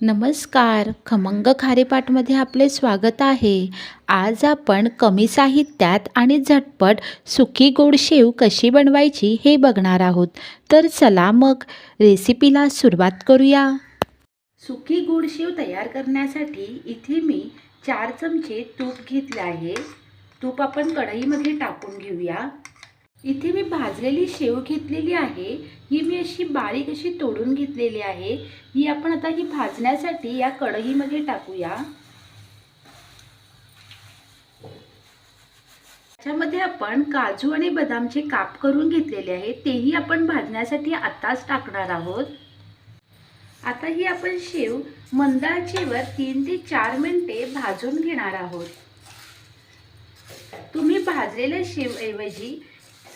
नमस्कार. खमंग खारेपाटमध्ये आपले स्वागत आहे. आज आपण कमी साहित्यात आणि झटपट सुकी गोडशेव कशी बनवायची हे बघणार आहोत. तर चला मग रेसिपीला सुरुवात करूया. सुकी गोडशेव तयार करण्यासाठी इथे मी चार चमचे तूप घेतले आहे. तूप आपण कढईमध्ये टाकून घेऊया. इथे मी भाजलेली शेव घेतलेली आहे. ही मी अशी बारीक अशी तोडून घेतलेली आहे. ही आपण आता ही भाजण्यासाठी या कढईमध्ये टाकूया. त्याच्यामध्ये आपण काजू आणि बदामचे काप करून घेतलेले आहे तेही आपण भाजण्यासाठी आताच टाकणार आहोत. आता ही आपण शेव मंदाचेवर तीन ते चार मिनिटे भाजून घेणार आहोत. तुम्ही भाजलेल्या शेवऐवजी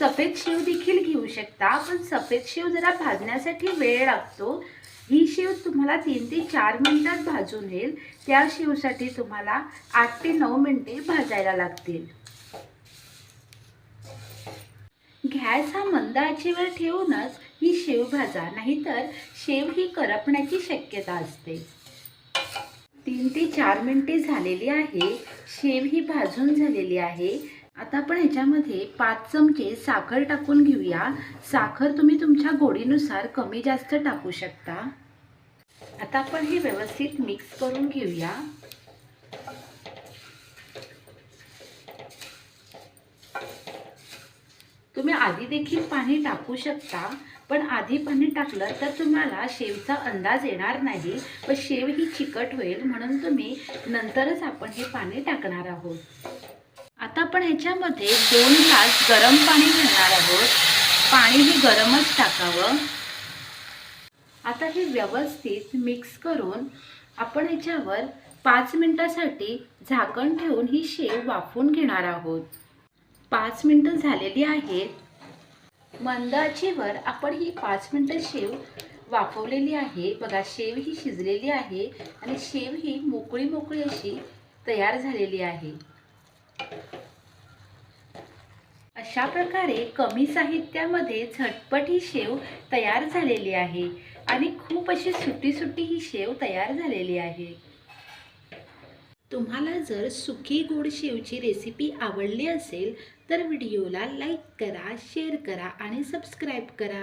सफेद शेव देखील घेऊ शकता. पण सफेद शेव जरा भाजण्यासाठी वेळ लागतो. ही शेव तुम्हाला तीन ते चार मिनिटात भाजून येईल. त्या शेवसाठी तुम्हाला आठ ते नऊ मिनिटे भाजायला लागतील. गॅस हा मंद आचेवर ठेवूनच ही शेव भाजा. नाहीतर शेव ही करपण्याची शक्यता असते. तीन ते चार मिनिटे झालेली आहे. शेव ही भाजून झालेली आहे. आता आपण ह्याच्यामध्ये पाच चमचे साखर टाकून घेऊया. साखर तुम्ही तुमच्या गोडीनुसार कमी जास्त टाकू शकता. आता आपण हे व्यवस्थित मिक्स करून घेऊया. तुम्ही आधी देखील पाणी टाकू शकता पण आधी पाणी टाकलं तर तुम्हाला शेवचा अंदाज येणार नाही व शेव ही चिकट होईल म्हणून तुम्ही नंतरच आपण हे पाणी टाकणार आहोत. आता आपण ह्याच्यामध्ये दोन ग्लास गरम पाणी घालणार आहोत. पाणी हे गरमच टाकावं. आता हे व्यवस्थित मिक्स करून आपण ह्याच्यावर पाच मिनटासाठी झाकण ठेवून ही शेव वाफवून घेणार आहोत. पाच मिनटं झालेली आहेत. मंदाचीवर आपण ही पाच मिनटं शेव वाफवलेली आहे. बघा शेव ही शिजलेली आहे आणि शेव ही मोकळी मोकळी अशी तयार झालेली आहे. अशा प्रकारे कमी साहित्यामध्ये झटपट ही शेव तयार झालेली आहे आणि खूप अशी सुटी सुटी ही शेव तयार झालेली आहे. तुम्हाला जर सुकी गोड शेवची रेसिपी आवडली असेल तर व्हिडिओला लाईक करा शेअर करा आणि सबस्क्राईब करा.